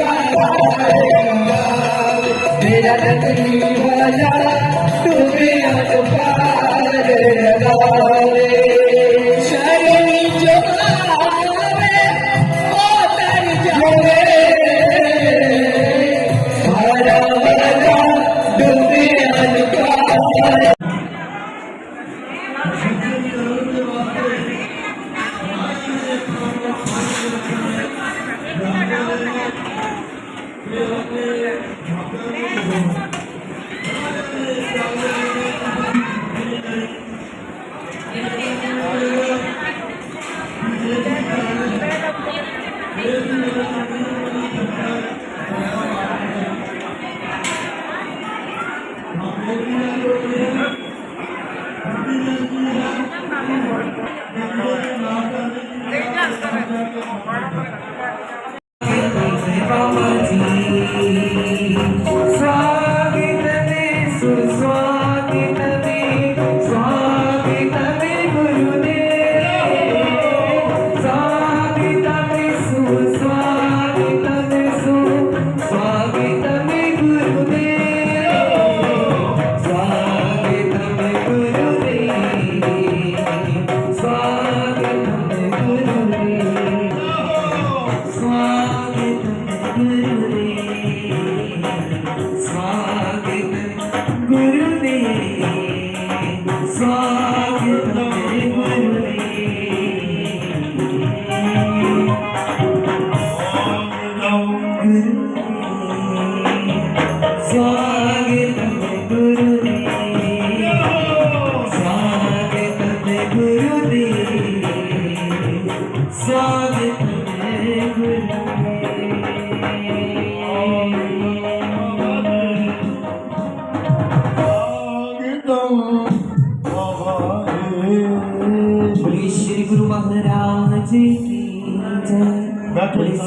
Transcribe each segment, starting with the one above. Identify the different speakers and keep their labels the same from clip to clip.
Speaker 1: Thank you.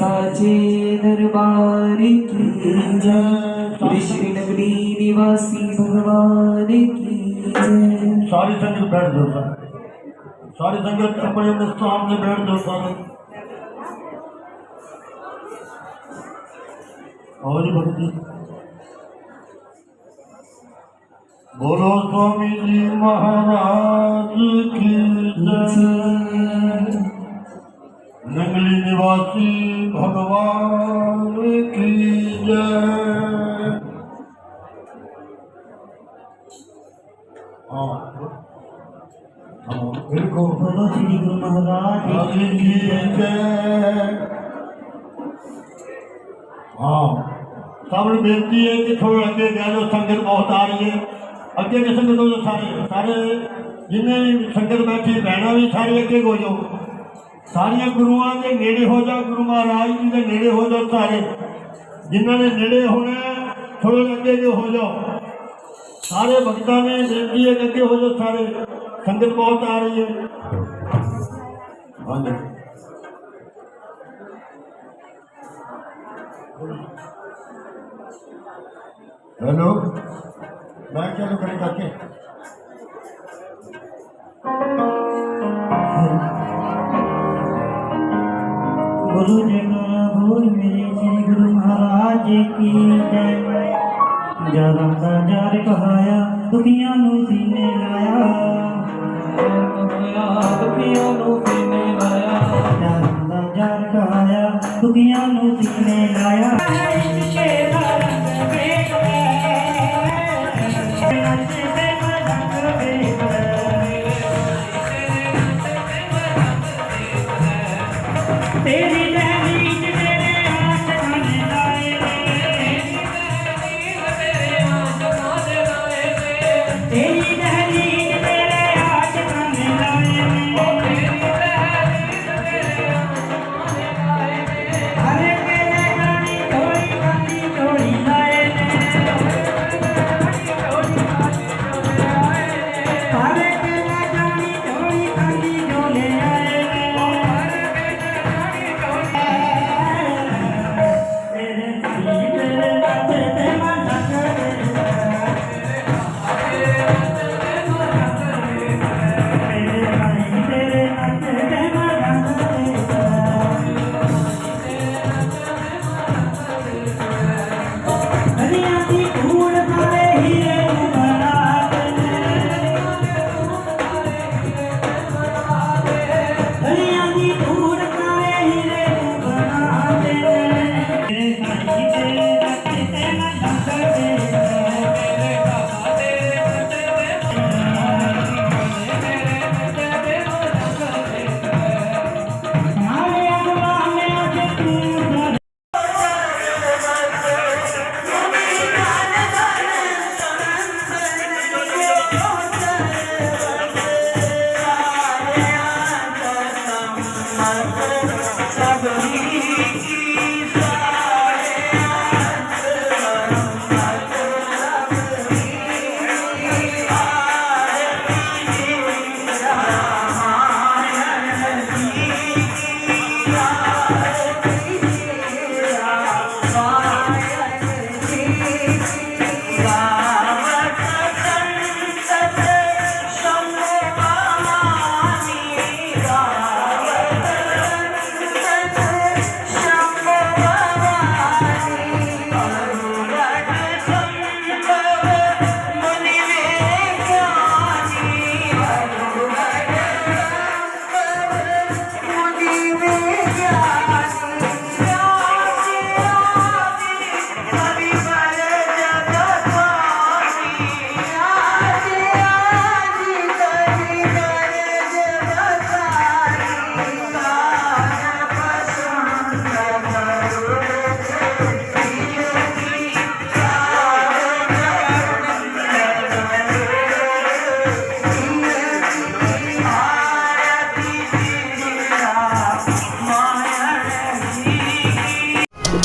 Speaker 1: साचे दरबार की जय। श्री नगरी निवासी भगवान की जय।
Speaker 2: सारी संगत बैठ दो सर। सारी संगत अपने स्थान में बैठ दो सर। और भक्ति। बोलो स्वामी जी महाराज की जय। जंगली निवासी भगवान की जय। हाँ, हाँ। देखो हाँ। बेनती है कि थोड़ा अगे जाओ संगत बहुत आ रही है। अगे के संगत हो जाओ सारे सारे जिन्हें संगत बैठी बहना भी सारी अगे हो जाओ। ਸਾਰੀਆਂ ਗੁਰੂਆਂ ਦੇ ਨੇੜੇ ਹੋ ਜਾਓ ਗੁਰੂ ਮਹਾਰਾਜ ਜੀ ਦੇ ਨੇੜੇ ਹੋ ਜਾਓ ਸਾਰੇ ਜਿਨ੍ਹਾਂ ਨੇ ਨੇੜੇ ਹੋਣਾ ਥੋੜੇ ਅੱਗੇ ਅੱਗੇ ਹੋ ਜਾਓ ਸਾਰੇ ਭਗਤਾਂ ਨੇ ਬੇਨਤੀ ਹੈ ਕਿ ਅੱਗੇ ਹੋ ਜਾਓ ਸਾਰੇ ਸੰਗਤ ਬਹੁਤ ਆ ਰਹੀ ਹੈ ਹਾਂਜੀ हेलो मैं चालू करें करके
Speaker 3: ਗੁਰੂ ਜਨ ਗੋਲਮੀ ਜੀ ਗੁਰੂ ਮਹਾਰਾਜ ਜੀ ਕੀ ਜੈ। ਜਦਾਂ ਦਾ ਜਾਰ ਕਹਾਇਆ ਦੁਨੀਆਂ ਨੂੰ ਸੀਨੇ ਲਾਇਆ।
Speaker 1: ਦੁਨੀਆਂ ਨੂੰ ਸੀਨੇ ਲਾਇਆ।
Speaker 3: ਜਦਾਂ ਦਾ ਜਾਰ ਕਹਾਇਆ ਦੁਨੀਆਂ ਨੂੰ ਸੀਨੇ ਲਾਇਆ।